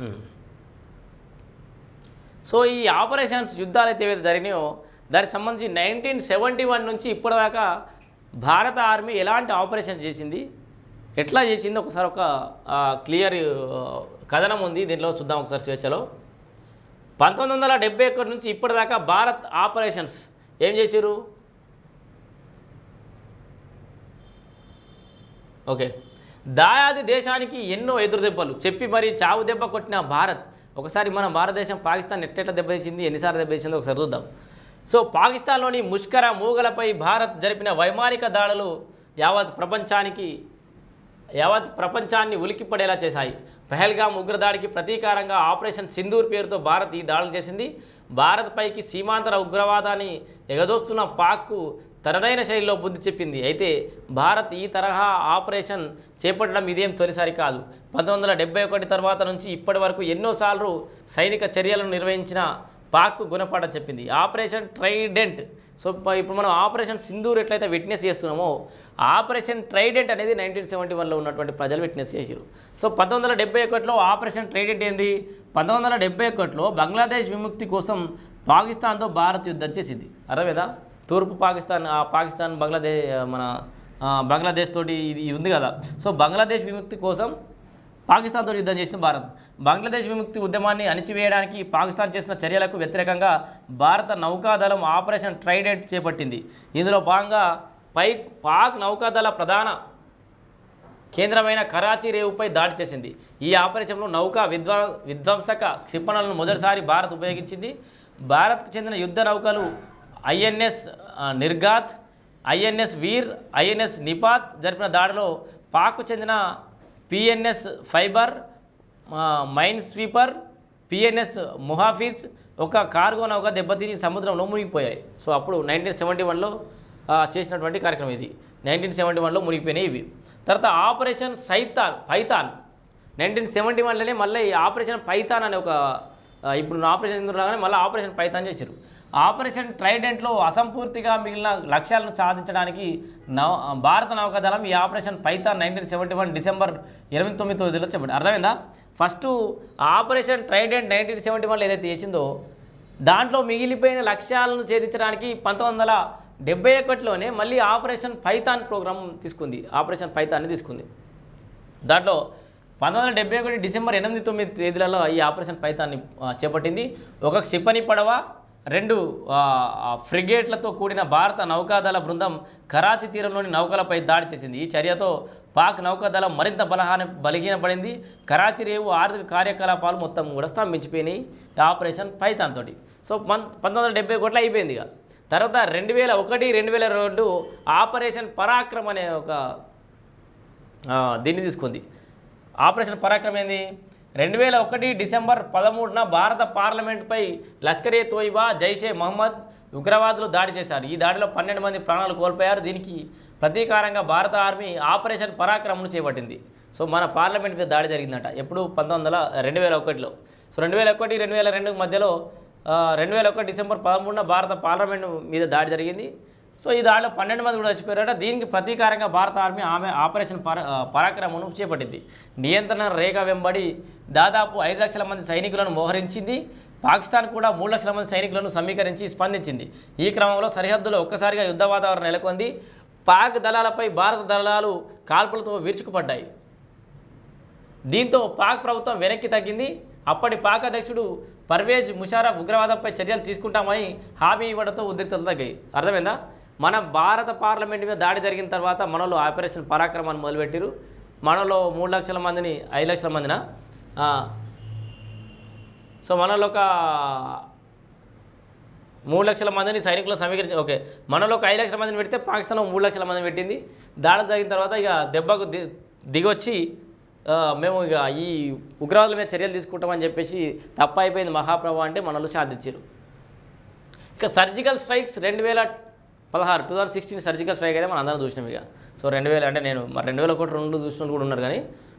Hmm. So ఈ operations యుద్ధాలు అయితే ఏవైతే జరిగినాయో దానికి సంబంధించి నైన్టీన్ సెవెంటీ వన్ నుంచి ఇప్పటిదాకా భారత ఆర్మీ ఎలాంటి ఆపరేషన్ చేసింది ఎట్లా చేసింది ఒకసారి ఒక క్లియర్ కథనం ఉంది దీంట్లో చూద్దాం ఒకసారి స్వేచ్ఛలో. పంతొమ్మిది వందల డెబ్బై ఒకటి నుంచి ఇప్పటిదాకా భారత్ ఆపరేషన్స్ ఏం చేశారు ఓకే. దాయాది దేశానికి ఎన్నో ఎదురు దెబ్బలు. చెప్పి మరి చావు దెబ్బ కొట్టిన భారత్. ఒకసారి మన భారతదేశం పాకిస్తాన్ ఎట్టెట్లా దెబ్బతీసింది ఎన్నిసార్లు దెబ్బతీసిందో ఒకసారి చూద్దాం. సో పాకిస్తాన్లోని ముష్కర మూగలపై భారత్ జరిపిన వైమానిక దాడులు యావత్ ప్రపంచానికి యావత్ ప్రపంచాన్ని ఉలిక్కిపడేలా చేశాయి. పహల్గామ్ ఉగ్రదాడికి ప్రతీకారంగా ఆపరేషన్ సింధూర్ పేరుతో భారత్ ఈ దాడులు చేసింది. భారత్పైకి సీమాంతర ఉగ్రవాదాన్ని ఎగదోస్తున్న పాక్కు తనదైన శైలిలో బుద్ధి చెప్పింది. అయితే భారత్ ఈ తరహా ఆపరేషన్ చేపట్టడం ఇదేం తొలిసారి కాదు. పంతొమ్మిది వందల ఒకటి తర్వాత నుంచి ఇప్పటి వరకు ఎన్నోసార్లు సైనిక చర్యలను నిర్వహించిన పాక్ గుణపాఠం చెప్పింది. Operation Trident. సో ఇప్పుడు మనం ఆపరేషన్ సింధూర్ ఎట్లయితే విట్నెస్ చేస్తున్నామో ఆపరేషన్ ట్రైడెంట్ అనేది నైన్టీన్ సెవెంటీ వన్లో ఉన్నటువంటి ప్రజలు విట్నెస్ చేశారు సో పంతొమ్మిది వందల డెబ్బై ఒకటిలో ఆపరేషన్ ట్రైడెంట్ ఏంది? పంతొమ్మిది వందల డెబ్బై ఒకటిలో బంగ్లాదేశ్ విముక్తి కోసం పాకిస్తాన్తో భారత్ యుద్ధం చేసింది. అర్థమేదా? తూర్పు పాకిస్తాన్ ఆ పాకిస్తాన్ బంగ్లాదేశ్ మన బంగ్లాదేశ్ తోటి ఇది ఉంది కదా. సో బంగ్లాదేశ్ విముక్తి కోసం పాకిస్తాన్తో యుద్ధం చేసిన భారత్. బంగ్లాదేశ్ విముక్తి ఉద్యమాన్ని అణిచివేయడానికి పాకిస్తాన్ చేసిన చర్యలకు వ్యతిరేకంగా భారత నౌకాదళం ఆపరేషన్ ట్రైడెంట్ చేపట్టింది. ఇందులో భాగంగా పై పాక్ నౌకాదళ ప్రధాన కేంద్రమైన కరాచీ రేవుపై దాడి చేసింది. ఈ ఆపరేషన్లో నౌకా విధ్వా విధ్వంసక క్షిపణులను మొదటిసారి భారత్ ఉపయోగించింది. భారత్కు చెందిన యుద్ధ నౌకలు INS Nirghat INS Veer INS Nipat జరిపిన దాడిలో పాక్కు చెందిన PNS fibre minesweeper PNS Muhafiz ఒక కార్గో నౌక దెబ్బతిని సముద్రంలో మునిగిపోయాయి. సో అప్పుడు నైన్టీన్ సెవెంటీ వన్లో చేసినటువంటి కార్యక్రమం ఇది. నైన్టీన్ సెవెంటీ వన్లో మునిగిపోయినాయి ఇవి. తర్వాత ఆపరేషన్ సైతాన్ పైతాన్. నైన్టీన్ సెవెంటీ వన్లోనే మళ్ళీ ఈ ఆపరేషన్ పైతాన్ అనే ఒక ఇప్పుడు ఆపరేషన్ ఇందులో రాగానే మళ్ళీ ఆపరేషన్ పైతాన్ చేశారు ఆపరేషన్ ట్రైడెంట్లో అసంపూర్తిగా మిగిలిన లక్ష్యాలను సాధించడానికి నౌ భారత నౌకాదళం ఈ operation Python nineteen seventy one December ఇరవై తొమ్మిది తొమ్మిదిలో చెప్పండి. అర్థమైందా? First operation Trident nineteen seventy వన్లో ఏదైతే చేసిందో దాంట్లో మిగిలిపోయిన లక్ష్యాలను ఛేదించడానికి పంతొమ్మిది వందల డెబ్బై ఒకటిలోనే మళ్ళీ ఆపరేషన్ పైతాన్ ప్రోగ్రామ్ తీసుకుంది. ఆపరేషన్ పైతాన్ని తీసుకుంది. దాంట్లో పంతొమ్మిది వందల డెబ్బై ఒకటి డిసెంబర్ ఎనిమిది తొమ్మిది తేదీలలో ఈ ఆపరేషన్ పైతాన్ని చేపట్టింది. ఒక క్షిపణి పడవ రెండు ఫ్రిగేట్లతో కూడిన భారత నౌకాదళ బృందం కరాచీ తీరంలోని నౌకలపై దాడి చేసింది. ఈ చర్యతో పాక్ నౌకాదళం మరింత బలహాన బలహీనపడింది. కరాచీ రేవు ఆర్థిక కార్యకలాపాలు మొత్తం కూడా స్తంభించిపోయినాయి. ఆపరేషన్ పైతాన్ తోటి. సో పం పంతొమ్మిది వందల డెబ్బై ఒకటిలో అయిపోయింది ఇక. తర్వాత రెండు వేల ఒకటి రెండు వేల రెండు ఆపరేషన్ పరాక్రమ్ అనే ఒక దీన్ని తీసుకుంది. ఆపరేషన్ పరాక్రమ్ ఏంది? రెండు వేల ఒకటి డిసెంబర్ పదమూడున భారత పార్లమెంట్పై లష్కర్ ఏ తోయిబా జైషే మహమ్మద్ ఉగ్రవాదులు దాడి చేశారు. ఈ దాడిలో పన్నెండు మంది ప్రాణాలు కోల్పోయారు. దీనికి ప్రతీకారంగా భారత ఆర్మీ ఆపరేషన్ పరాక్రమను చేపట్టింది. సో మన పార్లమెంట్ మీద దాడి జరిగిందట. ఎప్పుడు? పంతొమ్మిది వందల రెండు వేల ఒకటిలో. సో రెండు వేల ఒకటి రెండు వేల రెండు మధ్యలో రెండు వేల ఒకటి డిసెంబర్ పదమూడున భారత పార్లమెంట్ మీద దాడి జరిగింది. సో ఈ దాడిలో పన్నెండు మంది కూడా చచ్చిపోయారట. దీనికి ప్రతీకారంగా భారత ఆర్మీ ఆమె ఆపరేషన్ పర పరాక్రమను చేపట్టింది. నియంత్రణ రేఖ వెంబడి దాదాపు ఐదు లక్షల మంది సైనికులను మోహరించింది. పాకిస్తాన్ కూడా మూడు లక్షల మంది సైనికులను సమీకరించి స్పందించింది. ఈ క్రమంలో సరిహద్దులో ఒక్కసారిగా యుద్ధ వాతావరణం నెలకొంది. పాక్ దళాలపై భారత దళాలు కాల్పులతో విరుచుకుపడ్డాయి. దీంతో పాక్ ప్రభుత్వం వెనక్కి తగ్గింది. అప్పటి పాక్ అధ్యక్షుడు పర్వేజ్ ముషారఫ్ ఉగ్రవాదంపై చర్యలు తీసుకుంటామని హామీ ఇవ్వడంతో ఉద్రిక్తలు తగ్గాయి. అర్థమైందా? మన భారత పార్లమెంట్ మీద దాడి జరిగిన తర్వాత మనలో ఆపరేషన్ పరాక్రమాన్ని మొదలుపెట్టారు. మనలో మూడు లక్షల మందిని ఐదు లక్షల మందిన? సో మనలో ఒక మూడు లక్షల మందిని సైనికులు సమీకరించి ఓకే. మనలో ఒక ఐదు లక్షల మందిని పెడితే పాకిస్తాన్ మూడు లక్షల మందిని పెట్టింది. దాడి జరిగిన తర్వాత ఇక దెబ్బకు ది దిగొచ్చి మేము ఇక ఈ ఉగ్రవాదుల మీద చర్యలు తీసుకుంటామని చెప్పేసి తప్ప అయిపోయింది మహాప్రభు అంటే మనలో సాధించారు ఇక సర్జికల్ స్ట్రైక్స్ రెండు వేల పదహారు two thousand sixteen surgical strike అయితే మనం అందరం చూసినాం ఇక. సో రెండు వేల అంటే నేను మరి రెండు వేల ఒకటి రెండు చూసిన కూడా ఉన్నారు కానీ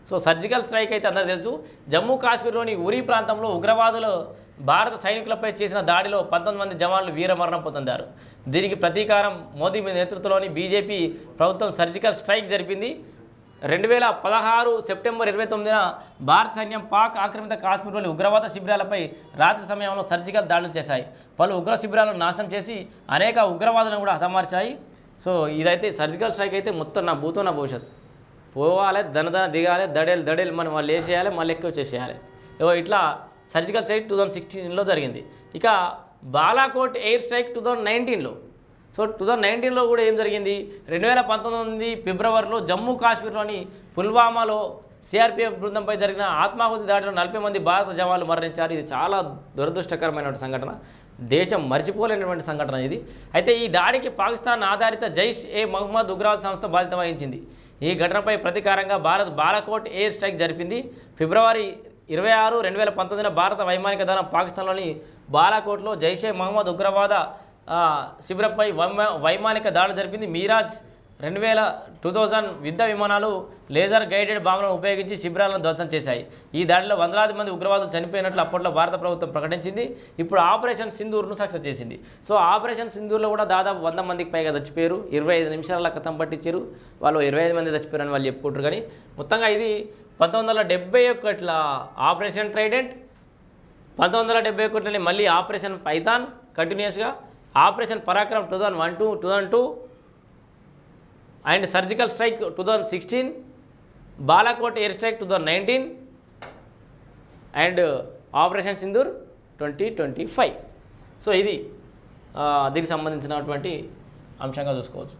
సో సర్జికల్ స్ట్రైక్ అయితే అందరూ తెలుసు. జమ్మూ కాశ్మీర్లోని ఉరి ప్రాంతంలో ఉగ్రవాదులు భారత సైనికులపై చేసిన దాడిలో పంతొమ్మిది మంది జవాన్లు వీరమరణం పొందారు. దీనికి ప్రతీకారం మోదీ నేతృత్వంలోని బీజేపీ ప్రభుత్వం సర్జికల్ స్ట్రైక్ జరిపింది. రెండు వేల పదహారు సెప్టెంబర్ ఇరవై తొమ్మిదిన భారత సైన్యం పాక్ ఆక్రమిత కాశ్మీర్లోని ఉగ్రవాద శిబిరాలపై రాత్రి సమయంలో సర్జికల్ దాడులు చేశాయి. పలు ఉగ్ర శిబిరాలను నాశనం చేసి అనేక ఉగ్రవాదులను కూడా హతమార్చాయి. సో ఇదైతే సర్జికల్ స్ట్రైక్ అయితే మొత్తం నా భూతో నా భవిష్యత్. పోవాలి దనదన దిగాలి దడేలు దడేలు మనం వాళ్ళు వేసేయాలి మళ్ళీ ఎక్కువ చేసేయాలి. ఓ ఇట్లా సర్జికల్ స్ట్రైక్ టూ థౌజండ్ సిక్స్టీన్లో జరిగింది. ఇక Balakot air strike two thousand నైన్టీన్లో సో టూ థౌజండ్ నైన్టీన్లో కూడా ఏం జరిగింది? రెండు వేల పంతొమ్మిది ఫిబ్రవరిలో జమ్మూ కాశ్మీర్లోని పుల్వామాలో సిఆర్పిఎఫ్ బృందంపై జరిగిన ఆత్మాహుతి దాడిలో నలభై మంది భారత జవాన్లు మరణించారు. ఇది చాలా దురదృష్టకరమైన సంఘటన. దేశం మర్చిపోలేనటువంటి సంఘటన ఇది. అయితే ఈ దాడికి పాకిస్తాన్ ఆధారిత జైష్ ఏ మహమ్మద్ ఉగ్రవాద సంస్థ బాధ్యత వహించింది. ఈ ఘటనపై ప్రతీకారంగా భారత్ బాలాకోట్ ఎయిర్ స్ట్రైక్ జరిపింది. ఫిబ్రవరి ఇరవై ఆరు రెండు వేల పంతొమ్మిదిన భారత వైమానిక దళం పాకిస్తాన్లోని బాలాకోట్లో జైషే మహమ్మద్ ఉగ్రవాద శిబిరంపై వైమా వైమానిక దాడి జరిపింది మీరాజ్. రెండు వేల టూ థౌజండ్ యుద్ధ విమానాలు లేజర్ గైడెడ్ బాంబులను ఉపయోగించి శిబిరాలను ధ్వంసం చేశాయి. ఈ దాడిలో వందలాది మంది ఉగ్రవాదులు చనిపోయినట్లు అప్పట్లో భారత ప్రభుత్వం ప్రకటించింది. ఇప్పుడు ఆపరేషన్ సింధూర్ను సక్సెస్ చేసింది. సో ఆపరేషన్ సింధూర్లో కూడా దాదాపు వంద మందికి పైగా చచ్చిపోయారు. ఇరవై ఐదు నిమిషాల కథం పట్టించారు. వాళ్ళు ఇరవై ఐదు మంది చచ్చిపోయారని వాళ్ళు చెప్పుకుంటారు కానీ మొత్తంగా ఇది పంతొమ్మిది వందల డెబ్బై ఒకట్ల ఆపరేషన్ ట్రైడెంట్ పంతొమ్మిది వందల డెబ్బై ఒకటిలోని మళ్ళీ ఆపరేషన్ పైథాన్ కంటిన్యూస్గా operation Parakram two thousand one two two thousand two and surgical strike two thousand sixteen Balakot air strike two thousand nineteen and operation Sindoor twenty twenty five. So ఇది దీనికి సంబంధించినటువంటి అంశంగా చూసుకోవచ్చు.